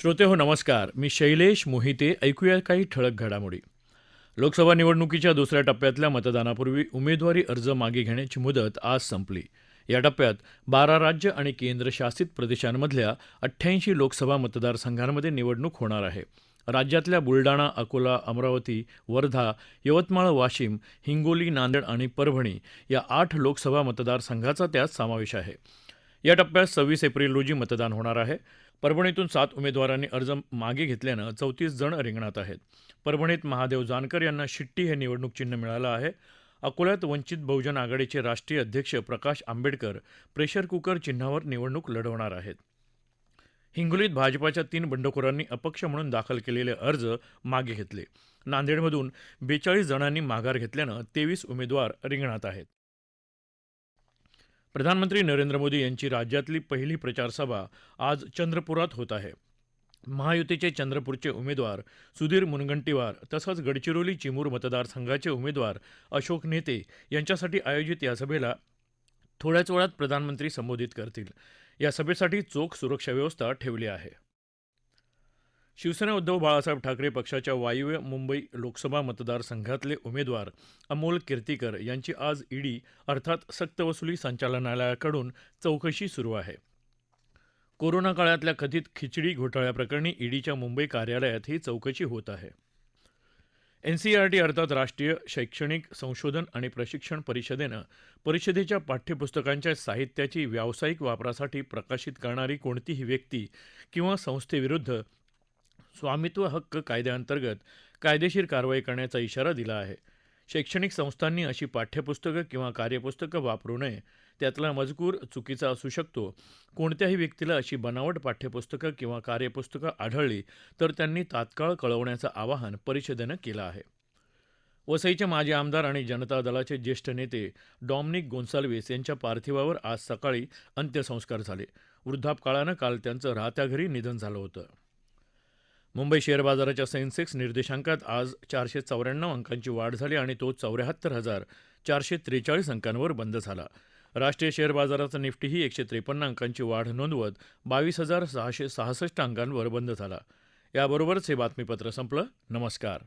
श्रोते हो नमस्कार. मी शैलेश मोहिते. ऐकूया काही ठळक घडामोडी. लोकसभा निवडणुकीच्या दुसऱ्या टप्प्यातल्या मतदानापूर्वी उमेदवारी अर्ज मागे घेण्याची मुदत आज संपली. या टप्प्यात बारा राज्य आणि केंद्रशासित प्रदेशांमधल्या अठ्ठ्याऐंशी लोकसभा मतदारसंघांमध्ये निवडणूक होणार आहे. राज्यातल्या बुलडाणा अकोला अमरावती वर्धा यवतमाळ वाशिम हिंगोली नांदेड आणि परभणी या आठ लोकसभा मतदारसंघाचा त्यात समावेश आहे. या टप्प्यात सव्वीस एप्रिल रोजी मतदान होणार आहे. परभणीतून सात उमेदवारांनी अर्ज मागे घेतल्यानं चौतीस जण रिंगणात आहेत. परभणीत महादेव जानकर यांना शिट्टी हे निवडणूक चिन्ह मिळालं आहे. अकोल्यात वंचित बहुजन आघाडीचे राष्ट्रीय अध्यक्ष प्रकाश आंबेडकर प्रेशर कुकर चिन्हावर निवडणूक लढवणार आहेत. हिंगोलीत भाजपाच्या तीन बंडखोरांनी अपक्ष म्हणून दाखल केलेले अर्ज मागे घेतले. नांदेडमधून बेचाळीस जणांनी माघार घेतल्यानं तेवीस उमेदवार रिंगणात आहेत. प्रधानमंत्री नरेंद्र मोदी यांची राज्यातली पहिली प्रचारसभा आज चंद्रपुरात होत आहे. महायुतीचे चंद्रपूरचे उमेदवार सुधीर मुनगंटीवार तसंच गडचिरोली चिमूर मतदारसंघाचे उमेदवार अशोक नेते यांच्यासाठी आयोजित या सभेला थोड्याच वेळात प्रधानमंत्री संबोधित करतील. या सभेसाठी चोख सुरक्षा व्यवस्था ठेवली आहे. शिवसेना उद्धव बाळासाहेब ठाकरे पक्षाच्या वायव्य मुंबई लोकसभा मतदारसंघातले उमेदवार अमोल कीर्तीकर यांची आज ईडी अर्थात सक्तवसुली संचालनालयाकडून चौकशी सुरू आहे. कोरोना काळातल्या कथित खिचडी घोटाळ्याप्रकरणी ईडीच्या मुंबई कार्यालयात ही चौकशी होत आहे. एनसीईआरटी अर्थात राष्ट्रीय शैक्षणिक संशोधन आणि प्रशिक्षण परिषदेनं परिषदेच्या पाठ्यपुस्तकांच्या साहित्याची व्यावसायिक वापरासाठी प्रकाशित करणारी कोणतीही व्यक्ती किंवा संस्थेविरुद्ध स्वामित्व हक्क कायद्याअंतर्गत कायदेशीर कारवाई करण्याचा इशारा दिला आहे. शैक्षणिक संस्थांनी अशी पाठ्यपुस्तकं किंवा कार्यपुस्तकं वापरू नये. त्यातला मजकूर चुकीचा असू शकतो. कोणत्याही व्यक्तीला अशी बनावट पाठ्यपुस्तकं किंवा कार्यपुस्तकं आढळली तर त्यांनी तात्काळ कळवण्याचं आवाहन परिषदेनं केलं आहे. वसईचे माजी आमदार आणि जनता दलाचे ज्येष्ठ नेते डॉमनिक गोन्साल्विस यांच्या पार्थिवावर आज सकाळी अंत्यसंस्कार झाले. वृद्धापकाळानं काल त्यांचं राहत्या घरी निधन झालं होतं. मुंबई शेअर बाजाराच्या सेन्सेक्स निर्देशांकात आज चारशे चौऱ्याण्णव अंकांची वाढ झाली आणि तो चौऱ्याहत्तर हजार चारशे त्रेचाळीस अंकांवर बंद झाला. राष्ट्रीय शेअर बाजाराचा निफ्टीही एकशे त्रेपन्न अंकांची वाढ नोंदवत बावीस हजार सहाशे सहासष्ट अंकांवर बंद झाला. याबरोबरच हे बातमीपत्र संपलं. नमस्कार.